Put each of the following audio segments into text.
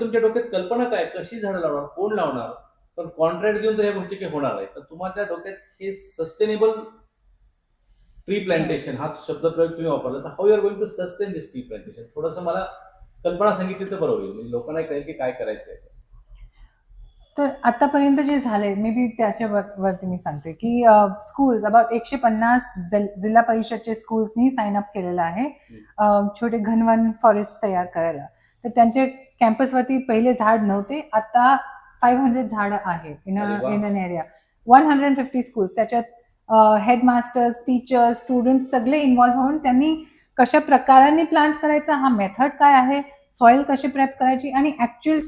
तुमच्या डोक्यात कल्पना काय? कशी झाडं लावणार? कोण लावणार? पण कॉन्ट्रॅक्ट देऊन तर ह्या गोष्टी काही होणार आहे तर तुम्हाला डोक्यात हे सस्टेनेबल ट्री प्लांटेशन हा शब्द प्रयोग तुम्ही वापरला तर how are going to sustain this tree plantation थोडंसं मला कल्पना सांगितली तर बरं होईल. म्हणजे लोकांना कळेल की काय करायचं आहे तर आतापर्यंत जे झालंय मे बी त्याच्या वर- वरती मी सांगते की स्कूल्स अबाउट एकशे पन्नास जिल- जिल्हा परिषदचे स्कूल्सनी साइन अप केलेलं आहे. छोटे घनवन फॉरेस्ट तयार करायला. तर त्यांचे कॅम्पसवरती पहिले झाड नव्हते. आता फाईव्ह हंड्रेड झाड आहे in. In an area one hundred fifty schools त्याच्यात हेडमास्टर्स टीचर्स स्टुडंट सगळे इन्व्हॉल्व्ह होऊन त्यांनी कशा प्रकाराने प्लांट करायचा हा मेथड काय आहे सॉइल कशी प्रेप करायची आणि ऍक्च्युअल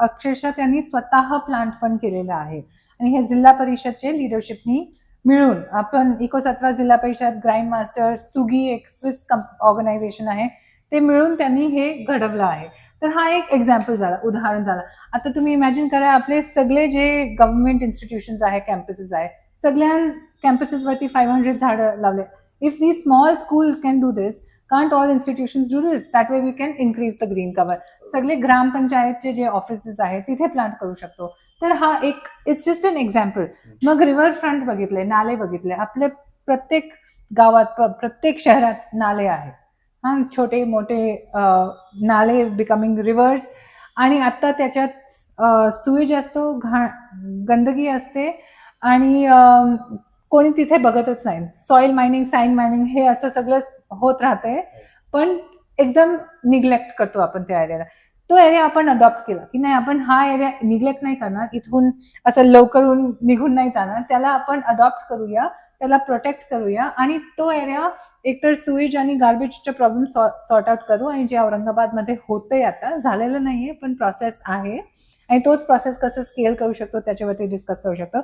अक्षरशः त्यांनी स्वतः प्लांट पण केलेलं आहे. आणि हे जिल्हा परिषदचे लिडरशिपनी मिळून आपण इकोसत्वा जिल्हा परिषद ग्राइंड मास्टर सुगी एक स्विस ऑर्गनायझेशन आहे. ते मिळून त्यांनी हे घडवलं आहे. तर हा एक एक्झाम्पल झाला उदाहरण झाला. आता तुम्ही इमॅजिन करा आपले सगळे जे गव्हर्नमेंट इन्स्टिट्यूशन्स आहे कॅम्पसेस आहे सगळ्या कॅम्पसेसवरती फाईव्ह हंड्रेड झाडं लावले. If the small schools can do this can't all institutions do this that way we can increase the green cover सगळे ग्रामपंचायतचे जे ऑफिसेस आहेत तिथे प्लांट करू शकतो. तर हा एक इट्स जस्ट अन एक्झाम्पल मग रिव्हर फ्रंट बघितले नाले बघितले. आपले प्रत्येक गावात प्रत्येक शहरात नाले आहेत. हा छोटे मोठे नाले बिकमिंग रिव्हर्स आणि आत्ता त्याच्यात सुईज असतो घा गंदगी असते. आणि कोणी तिथे बघतच नाही. सॉइल मायनिंग साईन मायनिंग हे असं सगळं होत राहतंय. पण एकदम निग्लेक्ट करतो आपण त्या एरियाला तो एरिया आपण अडॉप्ट केला की नाही आपण हा एरिया निग्लेक्ट नाही करणार. इथून असं लवकरून निघून नाही जाणार. त्याला आपण अडॉप्ट करूया. त्याला प्रोटेक्ट करूया. आणि तो एरिया एकतर सुईज आणि गार्बेजचे प्रॉब्लेम सॉर्ट आउट करू आणि जे औरंगाबादमध्ये होतंय आता झालेलं नाहीये पण प्रोसेस आहे. आणि तोच प्रोसेस कसं स्केल करू शकतो त्याच्यावरती डिस्कस करू शकतो.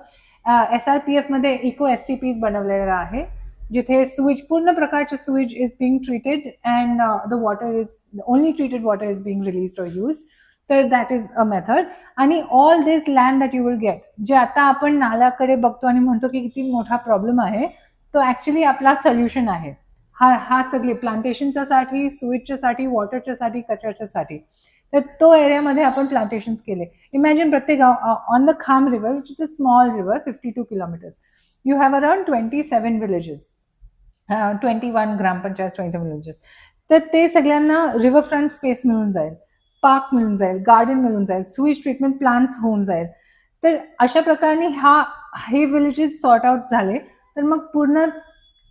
एस आर पी एफमध्ये इको एस टी पीज बनवलेला आहे जिथे स्विच पूर्ण प्रकारचे sewage is being treated and the water is only treated water is being release और यूज तर दॅट इज अ मेथड आणि all this land that you will get जे आता आपण नाल्याकडे बघतो आणि म्हणतो की किती मोठा प्रॉब्लेम आहे तो ऍक्च्युली आपला सोल्युशन आहे. हा हा सगळे प्लांटेशनच्या साठी सुईजच्या साठी वॉटरच्या साठी कचऱ्याच्या साठी तर तो एरियामध्ये आपण प्लांटेशन केले. इमॅजिन प्रत्येक on the Kham river which is a small river fifty two kilometres you have around twenty seven villages twenty one gram panchayat twenty villages तर ते सगळ्यांना रिव्हर फ्रंट स्पेस मिळून जाईल. पार्क मिळून जाईल गार्डन मिळून जाईल सुईज ट्रीटमेंट प्लांट्स होऊन जाईल. तर अशा प्रकारे हा हे विलेजेस सॉर्ट आउट झाले. तर मग पूर्ण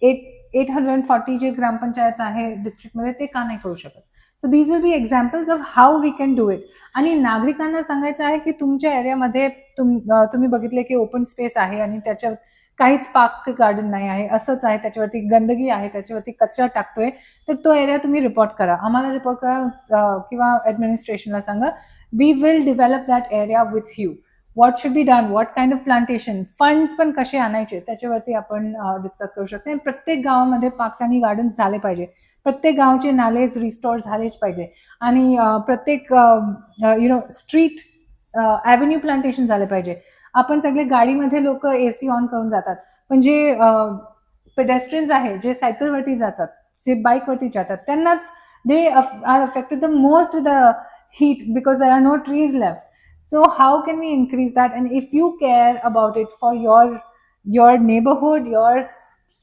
एट एट हंड्रेड फॉर्टी जे ग्रामपंचायत आहे डिस्ट्रिक्टमध्ये ते का नाही करू शकत? So these will be examples of how we can do it आणि नागरिकांना सांगायचं आहे की तुमच्या एरियामध्ये तुम तुम्ही बघितले की ओपन स्पेस आहे आणि त्याच्या काहीच पार्क गार्डन नाही आहे असंच आहे त्याच्यावरती गंदगी आहे त्याच्यावरती कचरा टाकतोय तर तो एरिया तुम्ही रिपोर्ट करा. आम्हाला रिपोर्ट करा किंवा ऍडमिनिस्ट्रेशनला सांगा we will develop that area with you what should be done what kind of plantation funds पण कसे आणायचे? त्याच्यावरती आपण डिस्कस करू शकतो. प्रत्येक गावामध्ये पार्क्स आणि गार्डन झाले पाहिजे. प्रत्येक गावचे नालेज रिस्टोर झालेच पाहिजे. आणि प्रत्येक you know street avenue plantation झाले पाहिजे. आपण सगळे गाडीमध्ये लोक ए सी ऑन करून जातात. पण जे पेडेस्ट्रीन्स आहे जे सायकलवरती जातात जे बाईकवरती जातात त्यांनाच they are affected the most the heat because there are no trees left so how can we increase that and if you care about it for your your neighbourhood your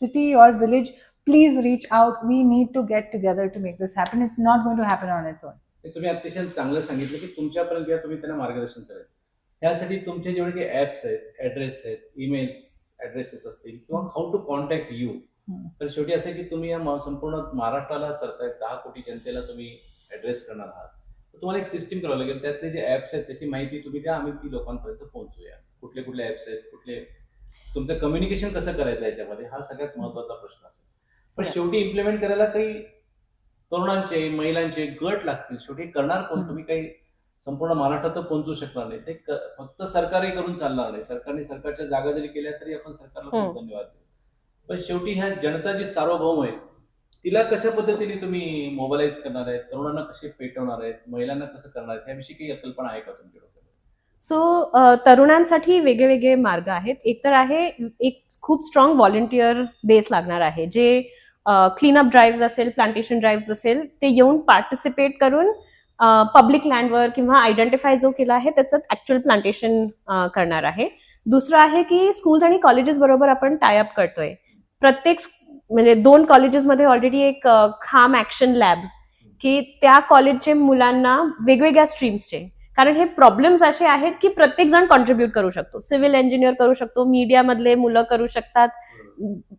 city your village please reach out we need to get together to make this happen it's not going to happen on its own तुम्ही अतिशय चांगलं सांगितलं की तुमच्यापर्यंत मार्गदर्शन करायचं यासाठी तुमचे जेवढे काही ऍप्स आहेत ऍड्रेस आहेत ईमेल्स ऍड्रेसेस असतील किंवा हाऊ टू कॉन्टॅक्ट यू. तर शेवटी असं की तुम्ही या संपूर्ण महाराष्ट्राला करतायत दहा कोटी जनतेला तुम्ही ऍड्रेस करणार आहात तर तुम्हाला एक सिस्टीम करावं लागेल त्यातले जे ऍप्स आहेत त्याची माहिती तुम्ही द्या आम्ही ती लोकांपर्यंत पोहोचूया कुठले कुठले ऍप्स आहेत कुठले तुमचं कम्युनिकेशन कसं करायचं याच्यामध्ये हा सगळ्यात महत्त्वाचा प्रश्न असेल पण Yes. शेवटी इम्प्लिमेंट करायला काही तरुणांचे महिलांचे गट लागतील शेवटी करणार कोण. तुम्ही काही संपूर्ण महाराष्ट्रात पोहोचू शकणार नाही. ते फक्त सरकारही करून चालणार नाही. सरकारने सरकारच्या जागा जरी केल्या तरी आपण सरकारला खूप हम्म. धन्यवाद देऊ. पण शेवटी ह्या जनता जी सार्वभौम आहे तिला कशा पद्धतीने तुम्ही मोबालाइज करणार आहेत? तरुणांना कसे पेटवणार आहेत? महिलांना कसं करणार आहेत? याविषयी काही कल्पना आहे का तुमच्या सो तरुणांसाठी वेगळे वेगळे मार्ग आहेत. एक तर आहे एक खूप स्ट्रॉंग व्हॉलेंटियर बेस लागणार आहे. जे क्लीनअप ड्राईव्ह असेल प्लांटेशन ड्राईव्ह असेल ते येऊन पार्टिसिपेट करून पब्लिक लँडवर किंवा आयडेंटिफाय जो केला आहे त्याचं ऍक्च्युअल प्लांटेशन करणार आहे. दुसरं आहे की स्कूल्स आणि कॉलेजेस बरोबर आपण टायअप करतोय. प्रत्येक म्हणजे दोन कॉलेजेसमध्ये ऑलरेडी एक खाम ऍक्शन लॅब की त्या कॉलेजचे मुलांना वेगवेगळ्या स्ट्रीम्सचे कारण हे प्रॉब्लेम्स असे आहेत की प्रत्येक जण कॉन्ट्रीब्युट करू शकतो. सिव्हिल इंजिनियर करू शकतो मीडिया मधले मुलं करू शकतात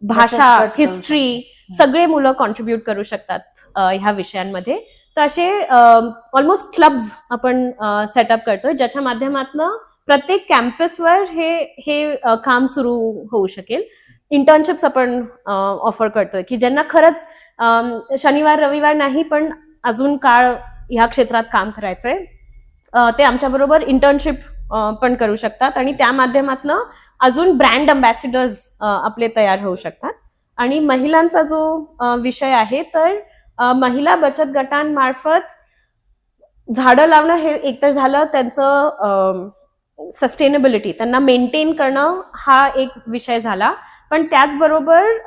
भाषा हिस्ट्री सगळे मुलं कॉन्ट्रीब्युट करू शकतात ह्या विषयांमध्ये. तर असे ऑलमोस्ट क्लब्स आपण सेटअप करतोय ज्याच्या माध्यमातून प्रत्येक कॅम्पसवर हे हे काम सुरू होऊ शकेल. इंटर्नशिप्स आपण ऑफर करतोय की ज्यांना खरंच शनिवार रविवार नाही पण अजून काळ ह्या क्षेत्रात काम करायचंय ते आमच्याबरोबर इंटर्नशिप पण करू शकतात आणि त्या माध्यमातनं अजून ब्रँड अम्बॅसिडर्स आपले तयार होऊ शकतात. आणि महिलांचा जो विषय आहे तर महिला बचत गटांमार्फत झाडं लावणं हे एकतर झालं त्यांचं सस्टेनेबिलिटी त्यांना मेंटेन करणं हा एक विषय झाला. पण त्याचबरोबर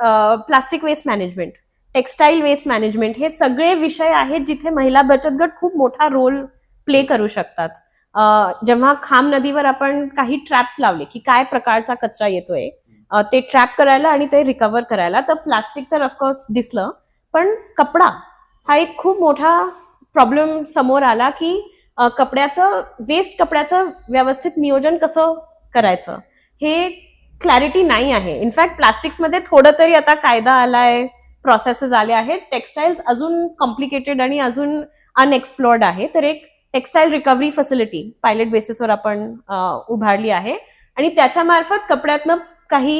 plastic waste management textile waste management हे सगळे विषय आहेत जिथे महिला बचत गट खूप मोठा रोल प्ले करू शकतात. जेव्हा खाम नदीवर आपण काही ट्रॅप्स लावले की काय प्रकारचा कचरा येतोय ते ट्रॅप करायला आणि ते रिकव्हर करायला तर प्लास्टिक तर ऑफकोर्स दिसलं. पण कपडा हा एक खूप मोठा प्रॉब्लेम समोर आला की कपड्याचं वेस्ट कपड्याचं व्यवस्थित नियोजन कसं करायचं? हे क्लॅरिटी नाही आहे. इनफॅक्ट प्लास्टिक्समध्ये थोडं तरी आता कायदा आलाय प्रोसेसेस आले आहेत. टेक्स्टाईल्स अजून कॉम्प्लिकेटेड आणि अजून अनएक्सप्लोर्ड आहे. तर एक टेक्स्टाईल रिकव्हरी फॅसिलिटी पायलट बेसिसवर आपण उभारली आहे. आणि त्याच्यामार्फत कपड्यातनं काही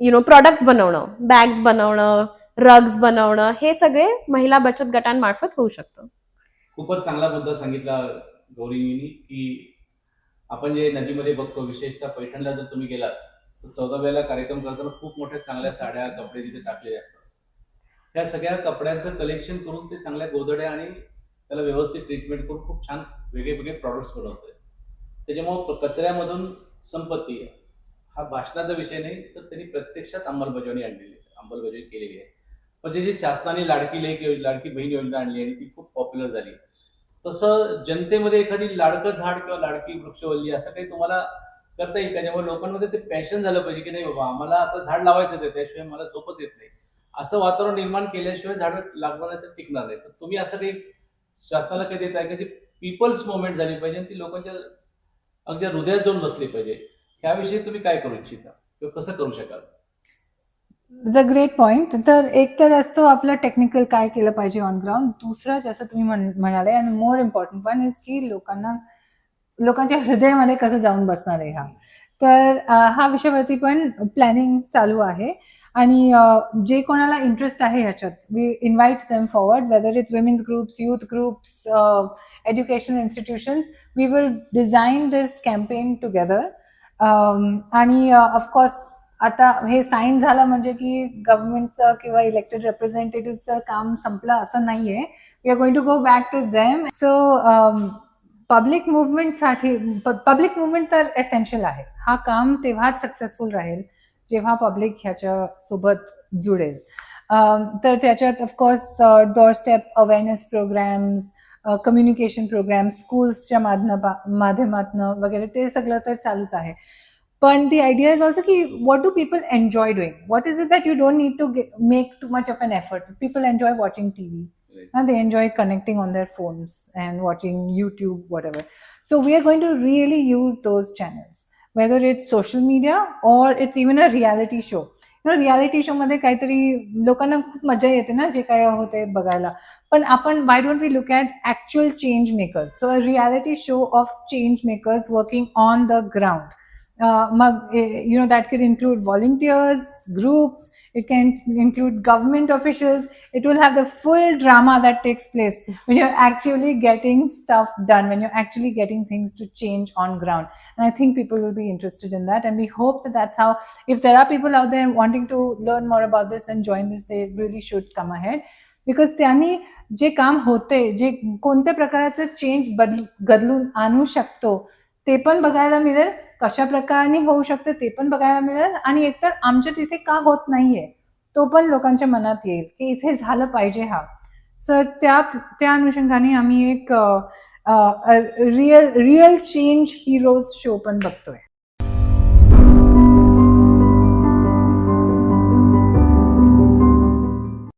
यु नो प्रॉडक्ट्स बनवणं बॅग्स बनवणं रग्स बनवणं हे सगळे महिला बचत गटांमार्फत होऊ शकतं. खूपच चांगला मुद्दा सांगितला गौरीनी की आपण जे नदीमध्ये बघतो विशेषतः पैठणला जर तुम्ही गेलात तर चौदाव्याला कार्यक्रम करताना खूप मोठ्या चांगल्या साड्या कपडे तिथे टाकलेले असतात. त्या सगळ्या कपड्यांचं कलेक्शन करून ते चांगल्या गोधड्या आणि त्याला व्यवस्थित ट्रीटमेंट करून खूप छान वेगळे वेगळे प्रॉडक्ट्स बनवतोय. त्याच्यामुळं कचऱ्यामधून संपत्ती हा भाषणाचा विषय नाही तर त्यांनी प्रत्यक्षात अंमलबजावणी आणलेली आहे अंमलबजावणी केलेली आहे. म्हणजे जी शासनाने लाडकी लेख लाडकी बहीण योजना आणली आणि ती खूप पॉप्युलर झाली. तसं जनतेमध्ये एखादी लाडकं झाड किंवा लाडकी वृक्षवल्ली असं काही तुम्हाला करता येईल का? जेव्हा लोकांमध्ये ते पॅशन झालं पाहिजे की नाही बाबा आम्हाला आता झाड लावायचं आहे त्याशिवाय मला झोपच येत नाही. असं वातावरण निर्माण केल्याशिवाय झाडं लागणार नाही तर टिकणार नाही. तर तुम्ही असं काही शासनाला काही देत आहे का? जी पीपल्स मुवमेंट झाली पाहिजे आणि ती लोकांच्या अगदी हृदयात जाऊन बसली पाहिजे. ह्याविषयी तुम्ही काय करू इच्छिता? किंवा कसं करू शकाल? इज अ ग्रेट पॉइंट तर एक तर असतो आपलं टेक्निकल काय केलं पाहिजे ऑन ग्राउंड दुसरा जसं तुम्ही म्हण- म्हणाले आणि मोर इम्पॉर्टंट पण इज की लोकांना लोकांच्या हृदयामध्ये कसं जाऊन बसणार आहे हा. तर हा विषयावरती पण प्लॅनिंग चालू आहे. आणि जे कोणाला इंटरेस्ट आहे ह्याच्यात we invite them forward whether it's women's groups youth groups educational institutions we will design this campaign together आणि ऑफकोर्स आता हे साईन झालं म्हणजे की गव्हर्नमेंटचं किंवा इलेक्टेड रिप्रेझेंटेटिव्हचं काम संपलं असं नाहीये. We are going to go back to them so public मुवमेंटसाठी public movement तर एसेन्शियल आहे. हा काम तेव्हाच सक्सेसफुल राहील जेव्हा पब्लिक ह्याच्या सोबत जुडेल. Um, तर त्याच्यात of course door step awareness programmes communication programme स्कूल्सच्या माध्यमातनं वगैरे ते सगळं तर चालूच आहे. पण दी आयडिया इज ऑल्सो की what do people enjoy doing what is it that you don't need to make too much of an effort people enjoy watching T V and they enjoy connecting on their phones and watching YouTube, whatever. So we are going to really use those channels, whether it's social media or it's even a reality show. You know, reality show मध्ये काहीतरी लोकांना खूप मजा येते ना जे काय होते बघायला पण आपण why don't we look at actual change makers so a reality show of change makers working on the ground मग you know that can include volunteers groups it can include government officials it will have the full drama that takes place when you're actually getting stuff done when you're actually getting things to change on ground and i think people will be interested in that and we hope that that's how if there are people out there wanting to learn more about this and join this they really should come ahead because त्यांनी जे काम होते जे कोणत्या प्रकारचं change बदल बदलून आणू शकतो ते पण बघायला मिळेल कशा प्रकारे होऊ शकते ते पण बघायला मिळेल. आणि एकतर आमच्या तिथे का होत नाहीये तो पण लोकांच्या मनात येईल की इथे झालं पाहिजे हा. सर त्या त्या अनुषंगाने आम्ही एक real real change heroes show पण बघतोय.